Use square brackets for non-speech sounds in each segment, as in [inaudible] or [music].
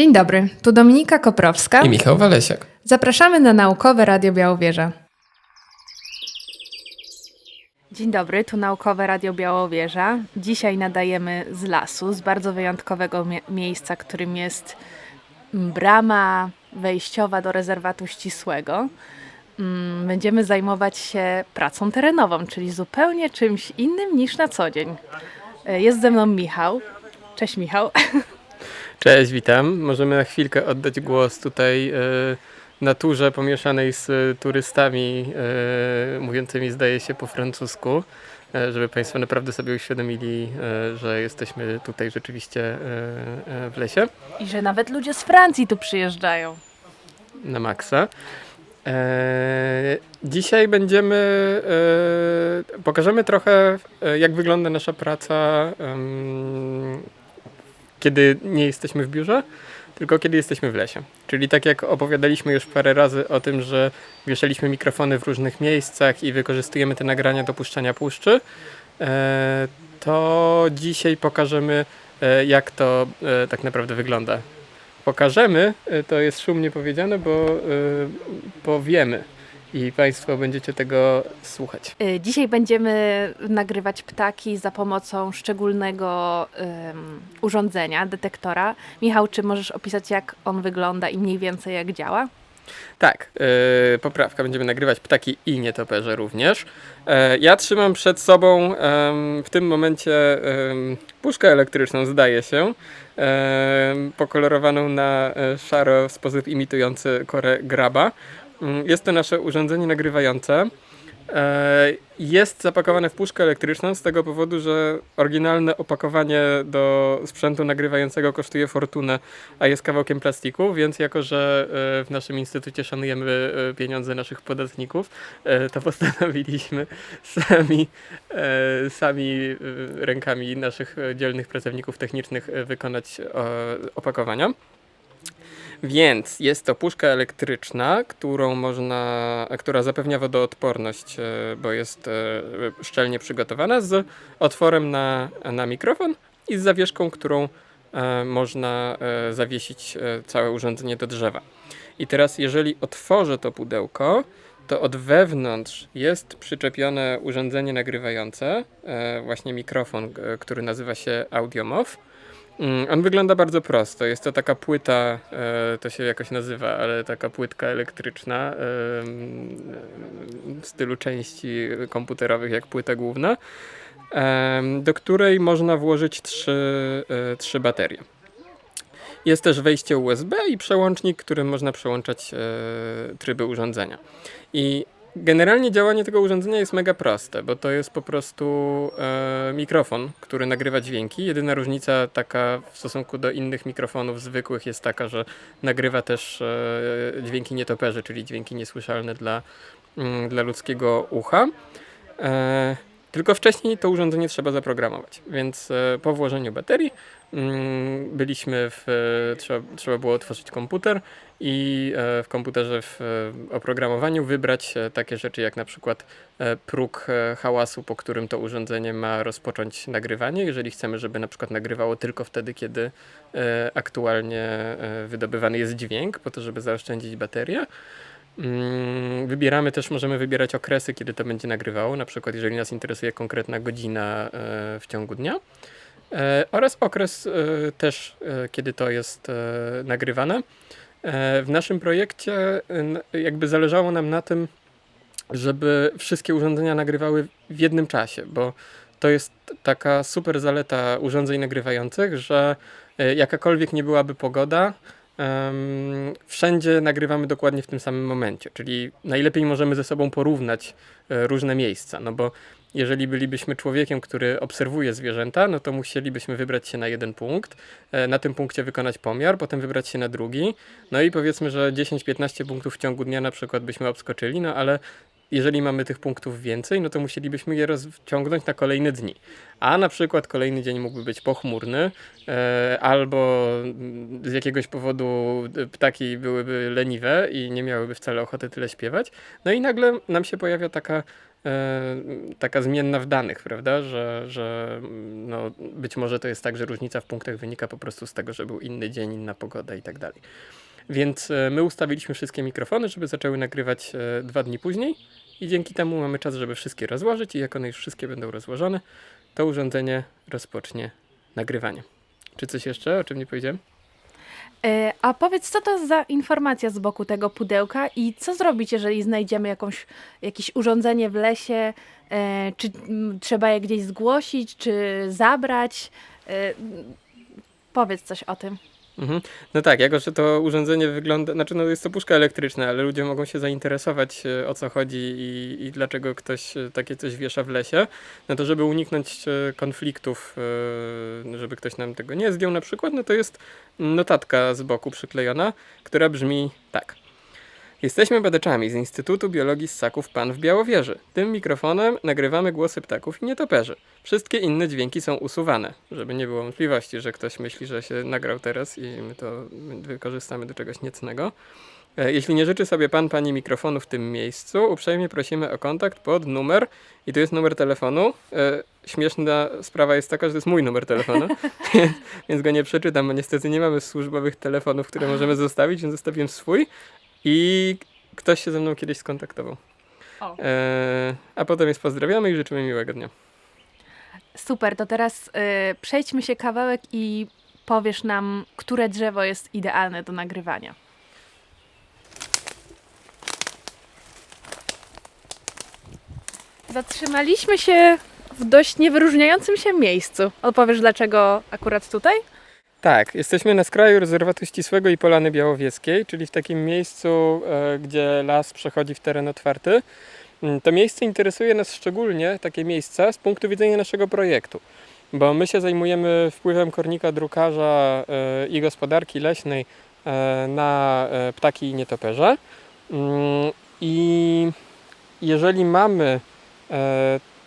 Dzień dobry, tu Dominika Koprowska. I Michał Walesiak. Zapraszamy na Naukowe Radio Białowieża. Dzień dobry, tu Naukowe Radio Białowieża. Dzisiaj nadajemy z lasu, z bardzo wyjątkowego mie- miejsca, którym jest brama wejściowa do rezerwatu ścisłego. Mm, Będziemy zajmować się pracą terenową, czyli zupełnie czymś innym niż na co dzień. E, Jest ze mną Michał. Cześć Michał. [laughs] Cześć, witam. Możemy na chwilkę oddać głos tutaj e, naturze pomieszanej z turystami e, mówiącymi zdaje się po francusku, e, żeby Państwo naprawdę sobie uświadomili, że jesteśmy tutaj rzeczywiście w lesie I że nawet ludzie z Francji tu przyjeżdżają. na maksa. Dzisiaj będziemy, pokażemy trochę jak wygląda nasza praca, kiedy nie jesteśmy w biurze, tylko kiedy jesteśmy w lesie. Czyli tak jak opowiadaliśmy już parę razy o tym, że wieszaliśmy mikrofony w różnych miejscach i wykorzystujemy te nagrania do puszczania puszczy, e, to dzisiaj pokażemy e, jak to e, tak naprawdę wygląda. Pokażemy, to jest szumnie powiedziane, bo powiemy i Państwo będziecie tego słuchać. Y, Dzisiaj będziemy nagrywać ptaki za pomocą szczególnego ym, urządzenia, detektora. Michał, czy możesz opisać, jak on wygląda i mniej więcej jak działa? Tak, yy, poprawka. Będziemy nagrywać ptaki i nietoperze również. E, ja trzymam przed sobą em, w tym momencie em, puszkę elektryczną, zdaje się, em, pokolorowaną na e, szaro w sposób imitujący korę graba. Mm, Jest to nasze urządzenie nagrywające. E, Jest zapakowane w puszkę elektryczną z tego powodu, że oryginalne opakowanie do sprzętu nagrywającego kosztuje fortunę, a jest kawałkiem plastiku, więc jako, że e, w naszym instytucie szanujemy e, pieniądze naszych podatników, to [laughs] postanowiliśmy sami, sami rękami naszych dzielnych pracowników technicznych wykonać opakowania. Więc jest to puszka elektryczna, którą można, która zapewnia wodoodporność, e, bo jest e, szczelnie przygotowana z otworem na, na mikrofon i z zawieszką, którą e, można zawiesić całe urządzenie do drzewa. I teraz, jeżeli otworzę to pudełko, to od wewnątrz jest przyczepione urządzenie nagrywające, właśnie mikrofon, który nazywa się AudioMow. Mm, On wygląda bardzo prosto. Jest to taka płyta, e, to się jakoś nazywa, ale taka płytka elektryczna w stylu części komputerowych, jak płyta główna, do której można włożyć trzy, e, trzy baterie. Jest też wejście USB i przełącznik, którym można przełączać e, tryby urządzenia. I generalnie działanie tego urządzenia jest mega proste, bo to jest po prostu e, mikrofon, który nagrywa dźwięki. Jedyna różnica taka w stosunku do innych mikrofonów zwykłych jest taka, że nagrywa też e, dźwięki nietoperzy, czyli dźwięki niesłyszalne dla, mm, dla ludzkiego ucha. E, tylko wcześniej to urządzenie trzeba zaprogramować, więc e, po włożeniu baterii mm, byliśmy w, e, trzeba, trzeba było otworzyć komputer i e, w komputerze w oprogramowaniu wybrać takie rzeczy jak na przykład próg hałasu, po którym to urządzenie ma rozpocząć nagrywanie, jeżeli chcemy, żeby na przykład nagrywało tylko wtedy, kiedy aktualnie wydobywany jest dźwięk, po to, żeby zaoszczędzić baterię. Mm, Wybieramy też, możemy wybierać okresy, kiedy to będzie nagrywało, na przykład jeżeli nas interesuje konkretna godzina e, w ciągu dnia. E, oraz okres e, też, kiedy to jest nagrywane. W naszym projekcie jakby zależało nam na tym, żeby wszystkie urządzenia nagrywały w jednym czasie, bo to jest taka super zaleta urządzeń nagrywających, że jakakolwiek nie byłaby pogoda, wszędzie nagrywamy dokładnie w tym samym momencie, czyli najlepiej możemy ze sobą porównać e, różne miejsca, no bo jeżeli bylibyśmy człowiekiem, który obserwuje zwierzęta, no to musielibyśmy wybrać się na jeden punkt, e, na tym punkcie wykonać pomiar, potem wybrać się na drugi, no i powiedzmy, że 10-15 punktów w ciągu dnia na przykład byśmy obskoczyli, no ale jeżeli mamy tych punktów więcej, no to musielibyśmy je rozciągnąć na kolejne dni. A na przykład kolejny dzień mógłby być pochmurny, e, albo z jakiegoś powodu ptaki byłyby leniwe i nie miałyby wcale ochoty tyle śpiewać. No i nagle nam się pojawia taka e, taka zmienna w danych, prawda? Że, że no, być może to jest tak, że różnica w punktach wynika po prostu z tego, że był inny dzień, inna pogoda i tak dalej. Więc e, my ustawiliśmy wszystkie mikrofony, żeby zaczęły nagrywać dwa dni później i dzięki temu mamy czas, żeby wszystkie rozłożyć i jak one już wszystkie będą rozłożone, to urządzenie rozpocznie nagrywanie. Czy coś jeszcze, o czym nie powiedziałem? E, A powiedz, co to za informacja z boku tego pudełka i co zrobić, jeżeli znajdziemy jakąś, jakieś urządzenie w lesie? E, Czy mm, trzeba je gdzieś zgłosić, czy zabrać? E, Powiedz coś o tym. Mhm. No tak, jako że to urządzenie wygląda, znaczy no jest to puszka elektryczna, ale ludzie mogą się zainteresować e, o co chodzi i, i dlaczego ktoś e, takie coś wiesza w lesie, no to żeby uniknąć e, konfliktów, e, żeby ktoś nam tego nie zdjął na przykład, no to jest notatka z boku przyklejona, która brzmi tak. Jesteśmy badaczami z Instytutu Biologii Ssaków Pan w Białowieży. Tym mikrofonem nagrywamy głosy ptaków i nietoperzy. Wszystkie inne dźwięki są usuwane, żeby nie było wątpliwości, że ktoś myśli, że się nagrał teraz i my to wykorzystamy do czegoś niecnego. E, Jeśli nie życzy sobie pan, pani mikrofonu w tym miejscu, uprzejmie prosimy o kontakt pod numer, i tu jest numer telefonu. E, Śmieszna sprawa jest taka, że to jest mój numer telefonu, [laughs] więc go nie przeczytam, bo niestety nie mamy służbowych telefonów, które możemy zostawić, więc zostawiłem swój i ktoś się ze mną kiedyś skontaktował. O. E, a potem jest pozdrawiamy i życzymy miłego dnia. Super, to teraz e, przejdźmy się kawałek i powiesz nam, które drzewo jest idealne do nagrywania. Zatrzymaliśmy się w dość niewyróżniającym się miejscu. Opowiesz dlaczego akurat tutaj? Tak, jesteśmy na skraju rezerwatu ścisłego i Polany Białowieskiej, czyli w takim miejscu, e, gdzie las przechodzi w teren otwarty. Mm, To miejsce interesuje nas szczególnie, takie miejsca, z punktu widzenia naszego projektu, bo my się zajmujemy wpływem kornika drukarza e, i gospodarki leśnej e, na ptaki i nietoperze. Mm, I jeżeli mamy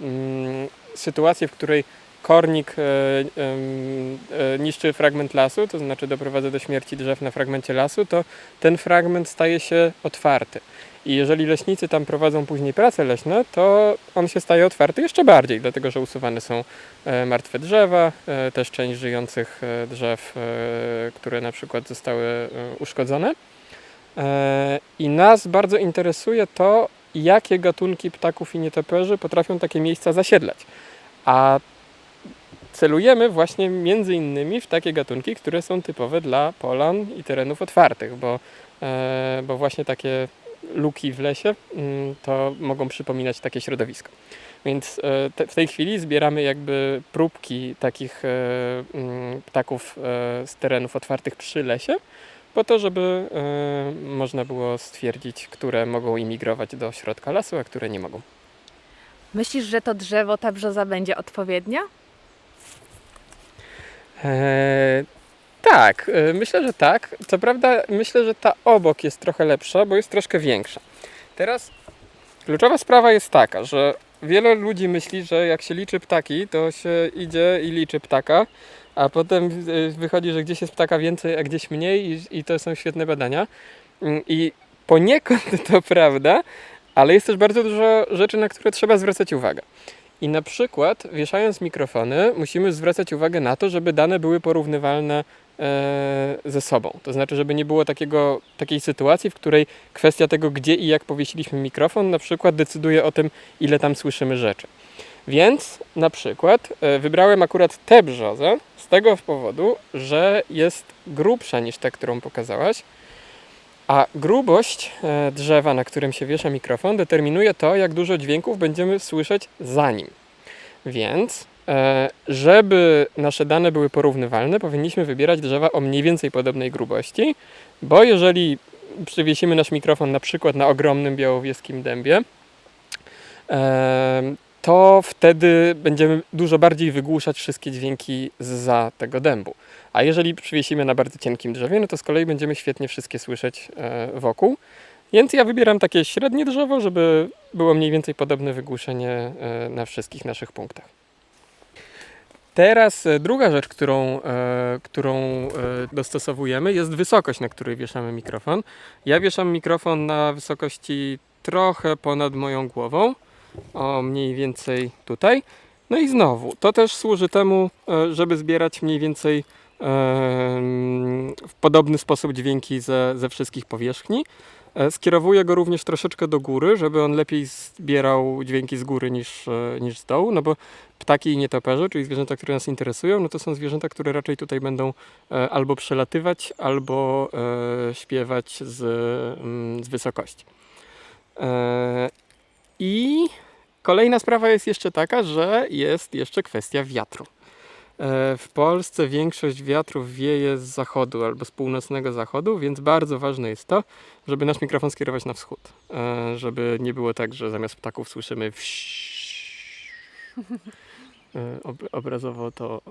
mm, sytuację, w której kornik e, e, niszczy fragment lasu, to znaczy doprowadza do śmierci drzew na fragmencie lasu, to ten fragment staje się otwarty. I jeżeli leśnicy tam prowadzą później prace leśne, to on się staje otwarty jeszcze bardziej, dlatego że usuwane są e, martwe drzewa, też część żyjących drzew, które na przykład zostały uszkodzone. I nas bardzo interesuje to, jakie gatunki ptaków i nietoperzy potrafią takie miejsca zasiedlać. A celujemy właśnie między innymi w takie gatunki, które są typowe dla polan i terenów otwartych, bo, e, bo właśnie takie luki w lesie mm, to mogą przypominać takie środowisko. Więc e, te, w tej chwili zbieramy jakby próbki takich e, mm, ptaków z terenów otwartych przy lesie, po to, żeby można było stwierdzić, które mogą imigrować do środka lasu, a które nie mogą. Myślisz, że to drzewo, ta brzoza będzie odpowiednia? Eee, tak, e, myślę, że tak. Co prawda, myślę, że ta obok jest trochę lepsza, bo jest troszkę większa. Teraz kluczowa sprawa jest taka, że wiele ludzi myśli, że jak się liczy ptaki, to się idzie i liczy ptaka, a potem e, wychodzi, że gdzieś jest ptaka więcej, a gdzieś mniej, i, i to są świetne badania. Mm, I poniekąd [laughs] to prawda, ale jest też bardzo dużo rzeczy, na które trzeba zwracać uwagę. I na przykład, wieszając mikrofony, musimy zwracać uwagę na to, żeby dane były porównywalne e, ze sobą. To znaczy, żeby nie było takiego, takiej sytuacji, w której kwestia tego, gdzie i jak powiesiliśmy mikrofon, na przykład decyduje o tym, ile tam słyszymy rzeczy. Więc na przykład e, wybrałem akurat tę brzozę z tego powodu, że jest grubsza niż ta, którą pokazałaś. A grubość e, drzewa, na którym się wiesza mikrofon, determinuje to, jak dużo dźwięków będziemy słyszeć za nim. Więc, e, żeby nasze dane były porównywalne, powinniśmy wybierać drzewa o mniej więcej podobnej grubości, bo jeżeli przywiesimy nasz mikrofon na przykład na ogromnym białowieskim dębie, e, to wtedy będziemy dużo bardziej wygłuszać wszystkie dźwięki za tego dębu. A jeżeli przywiesimy na bardzo cienkim drzewie, no to z kolei będziemy świetnie wszystkie słyszeć e, wokół. Więc ja wybieram takie średnie drzewo, żeby było mniej więcej podobne wygłuszenie e, na wszystkich naszych punktach. Teraz e, druga rzecz, którą, którą dostosowujemy, jest wysokość, na której wieszamy mikrofon. Ja wieszam mikrofon na wysokości trochę ponad moją głową. O mniej więcej tutaj. No i znowu, to też służy temu, e, żeby zbierać mniej więcej em, w podobny sposób dźwięki ze, ze wszystkich powierzchni. E, Skierowuję go również troszeczkę do góry, żeby on lepiej zbierał dźwięki z góry niż, e, niż z dołu, no bo ptaki i nietoperze, czyli zwierzęta, które nas interesują, no to są zwierzęta, które raczej tutaj będą e, albo przelatywać, albo e, śpiewać z, mm, z wysokości. E, I kolejna sprawa jest jeszcze taka, że jest jeszcze kwestia wiatru. E, W Polsce większość wiatrów wieje z zachodu albo z północnego zachodu, więc bardzo ważne jest to, żeby nasz mikrofon skierować na wschód. E, Żeby nie było tak, że zamiast ptaków słyszymy. E, ob- Obrazowo to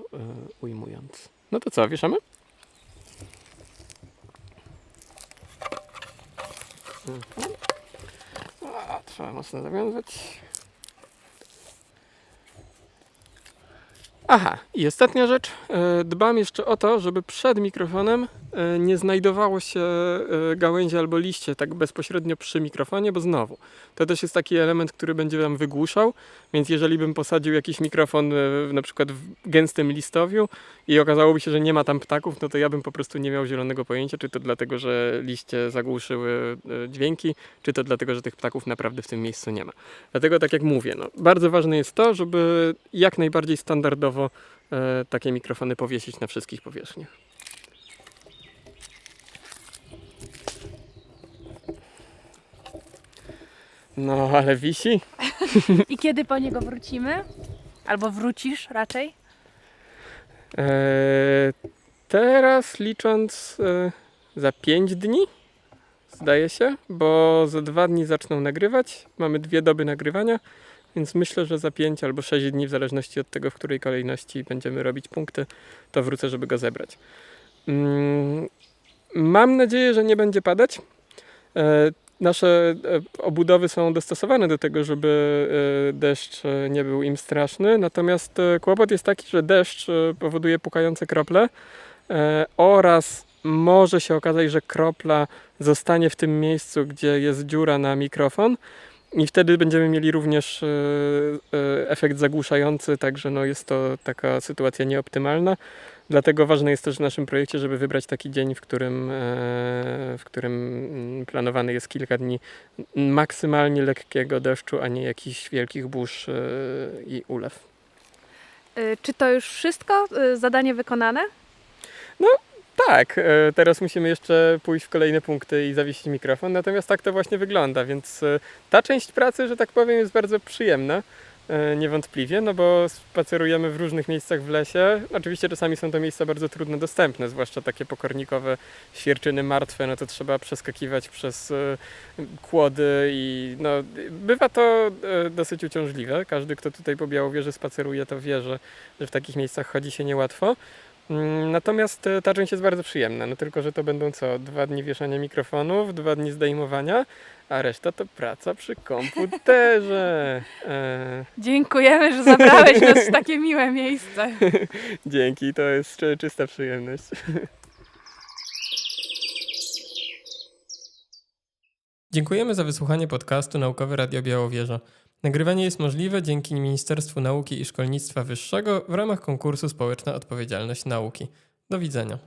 ujmując. No to co, wieszamy? Mhm. Trzeba mocno zawiązać. Aha, i ostatnia rzecz. E, Dbam jeszcze o to, żeby przed mikrofonem e, nie znajdowało się e, gałęzi albo liście tak bezpośrednio przy mikrofonie, bo znowu, to też jest taki element, który będzie nam wygłuszał, więc jeżeli bym posadził jakiś mikrofon na przykład w gęstym listowiu i okazałoby się, że nie ma tam ptaków, no to ja bym po prostu nie miał zielonego pojęcia, czy to dlatego, że liście zagłuszyły dźwięki, czy to dlatego, że tych ptaków naprawdę w tym miejscu nie ma. Dlatego, tak jak mówię, no, bardzo ważne jest to, żeby jak najbardziej standardowo e, takie mikrofony powiesić na wszystkich powierzchniach. No, ale wisi. I kiedy po niego wrócimy? Albo wrócisz raczej? E, teraz licząc e, za 5 dni, zdaje się, bo za dwa dni zaczną nagrywać. Mamy dwie doby nagrywania, więc myślę, że za 5 albo 6 dni, w zależności od tego, w której kolejności będziemy robić punkty, to wrócę, żeby go zebrać. Mm, mam nadzieję, że nie będzie padać. E, Nasze e, obudowy są dostosowane do tego, żeby e, deszcz nie był im straszny. Natomiast kłopot jest taki, że deszcz powoduje pukające krople oraz może się okazać, że kropla zostanie w tym miejscu, gdzie jest dziura na mikrofon. I wtedy będziemy mieli również e, e, efekt zagłuszający, także no jest to taka sytuacja nieoptymalna. Dlatego ważne jest też w naszym projekcie, żeby wybrać taki dzień, w którym, e, w którym mm, planowany jest kilka dni maksymalnie lekkiego deszczu, a nie jakichś wielkich burz i ulew. Czy to już wszystko? Zadanie wykonane? Tak, e, teraz musimy jeszcze pójść w kolejne punkty i zawiesić mikrofon, natomiast tak to właśnie wygląda, więc e, ta część pracy, że tak powiem, jest bardzo przyjemna. e, Niewątpliwie, no bo spacerujemy w różnych miejscach w lesie. Oczywiście czasami są to miejsca bardzo trudno dostępne, zwłaszcza takie pokornikowe świerczyny martwe, no to trzeba przeskakiwać przez kłody i no, bywa to dosyć uciążliwe. Każdy, kto tutaj po Białowieży spaceruje, to wie, że, że w takich miejscach chodzi się niełatwo. Mm, Natomiast e, ta część jest bardzo przyjemna, no tylko, że to będą co, dwa dni wieszania mikrofonów, dwa dni zdejmowania, a reszta to praca przy komputerze. [laughs] E, Dziękujemy, że zabrałeś nas w takie miłe miejsce. [laughs] dzięki, to jest czy- czysta przyjemność. Dziękujemy za wysłuchanie podcastu Naukowy Radio Białowieża. Nagrywanie jest możliwe dzięki Ministerstwu Nauki i Szkolnictwa Wyższego w ramach konkursu Społeczna Odpowiedzialność Nauki. Do widzenia.